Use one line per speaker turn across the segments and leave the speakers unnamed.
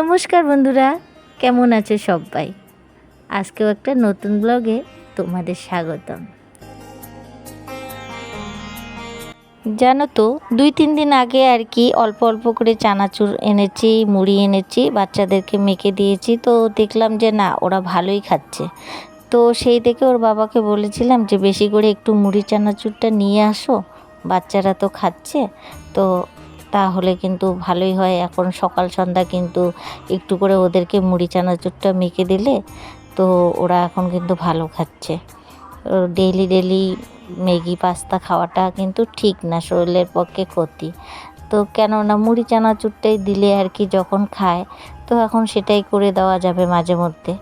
নমস্কার বন্ধুরা, কেমন আছে সবাই? আজকেও একটা নতুন ব্লগে তোমাদের স্বাগতম। জানো তো, দুই তিন দিন আগে আর কি অল্প অল্প করে চানাচুর এনেছি, মুড়ি এনেছি, বাচ্চাদেরকে মেখে দিয়েছি, তো দেখলাম যে না, ওরা ভালোই খাচ্ছে। তো সেই থেকে ওর বাবাকে বলেছিলাম যে, বেশি করে একটু মুড়ি চানাচুরটা নিয়ে আসো, বাচ্চারা তো খাচ্ছে। তো তাহলে কিন্তু ভালোই হয়। এখন সকাল সন্ধ্যা কিন্তু একটু করে ওদেরকে মুড়ি, চানাচুরটা মেখে দিলে তো ওরা এখন কিন্তু ভালো খাচ্ছে। ডেইলি ডেইলি ম্যাগি পাস্তা খাওয়াটা কিন্তু ঠিক না, শরীরের পক্ষে ক্ষতি। তো কেননা মুড়ি, চানাচুরটাই দিলে আর কি যখন খায়, তো এখন সেটাই করে দেওয়া যাবে মাঝে মধ্যে।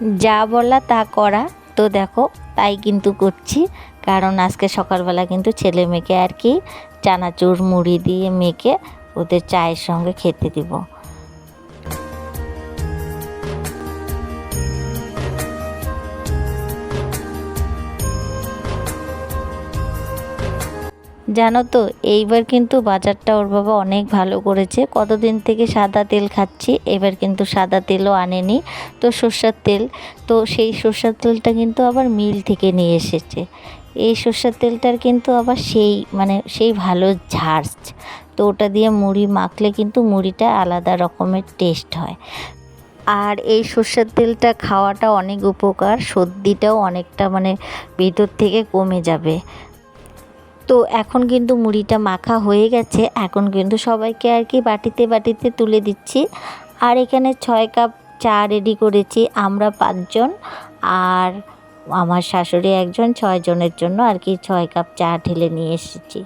যা বলা তা করা। তো দেখো, তাই কিন্তু করছি। কারণ আজকে সকালবেলা কিন্তু ছেলে মেয়েকে আর কি চানাচুর, মুড়ি দিয়ে মেখে ওদের চায়ের সঙ্গে খেতে দিব। জানো তো, এইবার কিন্তু বাজারটা ওর বাবা অনেক ভালো করেছে। কতদিন থেকে সাদা তেল খাচ্ছি, এবার কিন্তু সাদা তেলও আনেনি, তো সর্ষার তেল। তো সেই সর্ষার তেলটা কিন্তু আবার মিল থেকে নিয়ে এসেছে। এই সর্ষার তেলটার কিন্তু আবার সেই মানে সেই ভালো ঝাড়স তো ওটা দিয়ে মুড়ি মাখলে কিন্তু মুড়িটা আলাদা রকমের টেস্ট হয়। আর এই সর্ষের তেলটা খাওয়াটা অনেক উপকার, সর্দিটাও অনেকটা মানে ভিতর থেকে কমে যাবে। তো এখন কিন্তু মুড়িটা মাখা হয়ে গেছে। এখন কিন্তু সবাইকে আর কি বাটিতে বাটিতে তুলে দিচ্ছি। আর এখানে ছয় কাপ চা রেডি করেছি আমরা পাঁচজন। আর আমার শাশুড়ি একজন ছয় জনের জন্য আর কি ছয় কাপ চা ঢেলে নিয়ে এসেছি।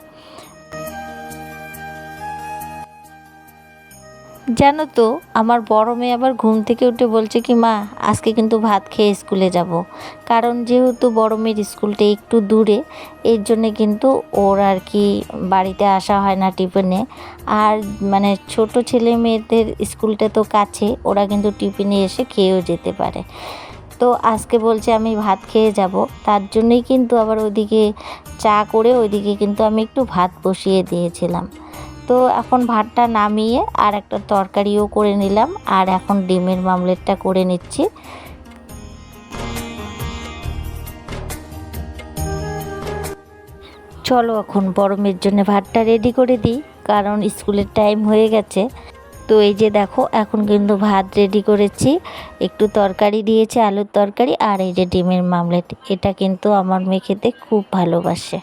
জানো তো, আমার বড় মেয়ে আবার ঘুম থেকে উঠে বলছে কি, মা, আজকে কিন্তু ভাত খেয়ে স্কুলে যাব। কারণ যেহেতু বড় মেয়ের স্কুলটা একটু দূরে, এর জন্যে কিন্তু ওর আর কি বাড়িতে আসা হয় না টিফিনে। আর মানে ছোট ছেলে মেয়েদের স্কুলটা তো কাছে, ওরা কিন্তু টিফিনে এসে খেয়েও যেতে পারে। তো আজকে বলছে আমি ভাত খেয়ে যাব, তার জন্যই কিন্তু আবার ওইদিকে চা করে ওইদিকে কিন্তু আমি একটু ভাত বসিয়ে দিয়েছিলাম। তো এখন ভাতটা নামিয়ে আর একটা তরকারিও করে নিলাম আর এখন ডিমের মামলেটটা করে নিচ্ছি। চলো এখন বরমের জন্য ভাতটা রেডি করে দিই, কারণ স্কুলের টাইম হয়ে গেছে। তো এই যে দেখো, এখন কিন্তু ভাত রেডি করেছি। একটু তরকারি দিয়েছে, আলুর তরকারি আর এই যে ডিমের মামলেট। এটা কিন্তু আমার মেয়ে খেতে খুব ভালোবাসে।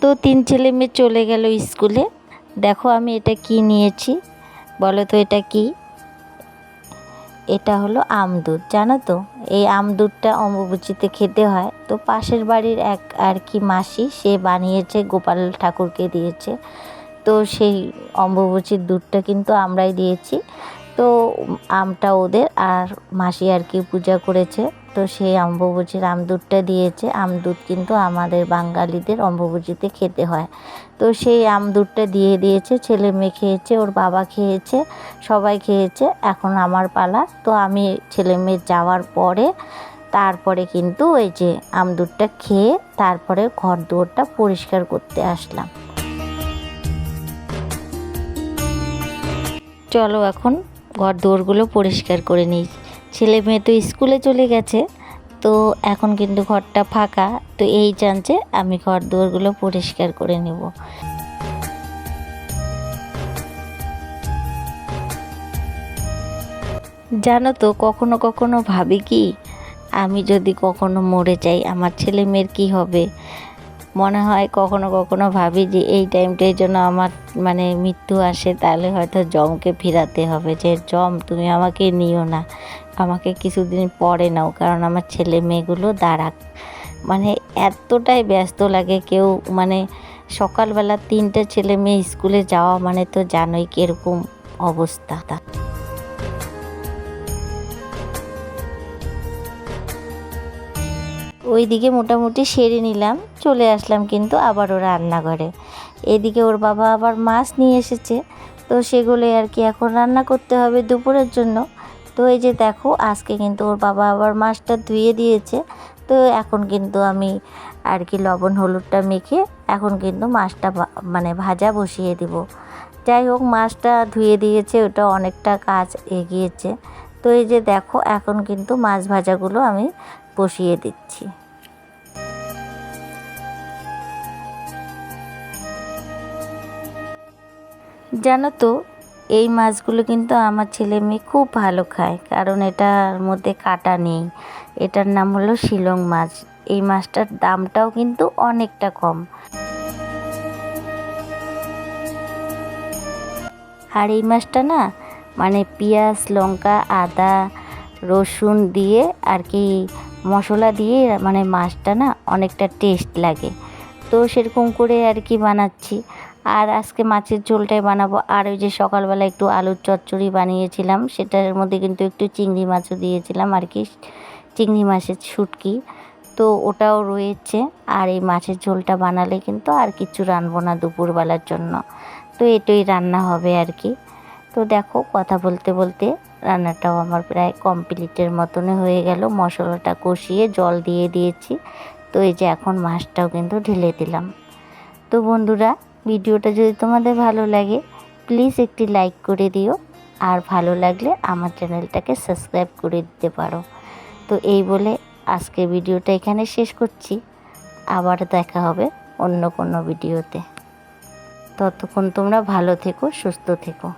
তো তিন ছেলে মেয়ে চলে গেল স্কুলে। দেখো আমি এটা কি নিয়েছি। বলো তো এটা কি? এটা হলো আমদুধ জানো তো? এই আমদুধটা অম্বুবচিতে খেতে হয়। তো পাশের বাড়ির এক আর কি মাসি, সে বানিয়েছে, গোপাল ঠাকুরকে দিয়েছে। তো সেই অম্বুবচির দুধটা কিন্তু আমরাই দিয়েছি। তো আমটা ওদের, আর মাসি আর কি পূজা করেছে। তো সেই অম্বুবচির আমদুধটা দিয়েছে। আমদুধ কিন্তু আমাদের বাঙালিদের অম্বুবচিতে খেতে হয়। তো সেই আমদুধটা দিয়ে দিয়েছে, ছেলে মেয়ে খেয়েছে, ওর বাবা খেয়েছে, সবাই খেয়েছে, এখন আমার পালা। তো আমি ছেলে মেয়ে যাওয়ার পরে, তারপরে কিন্তু ওই যে আমদুধটা খেয়ে তারপরে ঘর দুয়ারটা পরিষ্কার করতে আসলাম। চলো এখন ঘর দুয়ারগুলো পরিষ্কার করে নিই। ছেলে মেয়ে তো স্কুলে চলে গেছে, তো এখন কিন্তু ঘরটা ফাঁকা, তো এই চান্সে আমি ঘর দুয়ারগুলো পরিষ্কার করে নেব। জানো তো, কখনো কখনো ভাবি কি, আমি যদি কখনো মরে যাই, আমার ছেলে মেয়ের কী হবে? মনে হয় কখনো কখনো ভাবি যে এই টাইমটাই জন্য আমার মানে মৃত্যু আসে, তাহলে হয়তো জমকে ফিরাতে হবে যে, জম, তুমি আমাকে নিও না। আমাকে কিছুদিন পরে নাও, কারণ আমার ছেলে মেয়েগুলো দাঁড়াক মানে এতটাই ব্যস্ত লাগে কেউ মানে সকালবেলা তিনটে ছেলে মেয়ে স্কুলে যাওয়া মানে তো জানোই কীরকম অবস্থা। ওইদিকে মোটামুটি সেরে নিলাম, চলে আসলাম কিন্তু আবার আবারও রান্নাঘরে। এদিকে ওর বাবা আবার মাছ নিয়ে এসেছে, তো সেগুলো আর কি এখন রান্না করতে হবে দুপুরের জন্য। তো এই যে দেখো, আজকে কিন্তু ওর বাবা আবার মাছটা ধুয়ে দিয়েছে, তো এখন কিন্তু আমি আর কি লবণ, হলুদটা মেখে এখন কিন্তু মাছটা মানে ভাজা বসিয়ে দিব। যাই হোক, মাছটা ধুয়ে দিয়েছে, ওটা অনেকটা কাজ এগিয়েছে। তো এই যে দেখো, এখন কিন্তু মাছ ভাজাগুলো আমি বসিয়ে দিচ্ছি। জানো তো, এই মাছগুলো কিন্তু আমার ছেলে মেয়ে খুব ভালো খায়, কারণ এটার মধ্যে কাটা নেই। এটার নাম হলো শিলং মাছ। এই মাছটার দামটাও কিন্তু অনেকটা কম। আর এই মাছটা না মানে পেঁয়াজ, লঙ্কা, আদা, রসুন দিয়ে আর কি মশলা দিয়ে মানে মাছটা না অনেকটা টেস্ট লাগে। তো সেরকম করে আর কি বানাচ্ছি। আর আজকে মাছের ঝোলটাই বানাবো। আর ওই যে সকালবেলা একটু আলুর চচ্চড়ি বানিয়েছিলাম, সেটার মধ্যে কিন্তু একটু চিংড়ি মাছও দিয়েছিলাম আর কি, চিংড়ি মাছের শুটকি। তো ওটাও রয়েছে, আর এই মাছের ঝোলটা বানালে কিন্তু আর কিছু রানবো না দুপুরবেলার জন্য। তো এটাই রান্না হবে আর কি। তো দেখো, কথা বলতে বলতে রান্নাটাও আমার প্রায় কমপ্লিটের মতনই হয়ে গেল। মশলাটা কষিয়ে জল দিয়ে দিয়েছি। তো এই যে এখন মাছটাও কিন্তু ঢেলে দিলাম। তো বন্ধুরা ভিডিওটা যদি তোমাদের ভালো লাগে প্লিজ একটি লাইক করে দিও। আর ভালো লাগলে আমার চ্যানেলটাকে সাবস্ক্রাইব করে দিতে পারো। তো এই বলে আজকে ভিডিওটা এখানে শেষ করছি। আবার দেখা হবে অন্য কোনো ভিডিওতে। ততক্ষণ তোমরা ভালো থেকো, সুস্থ থেকো।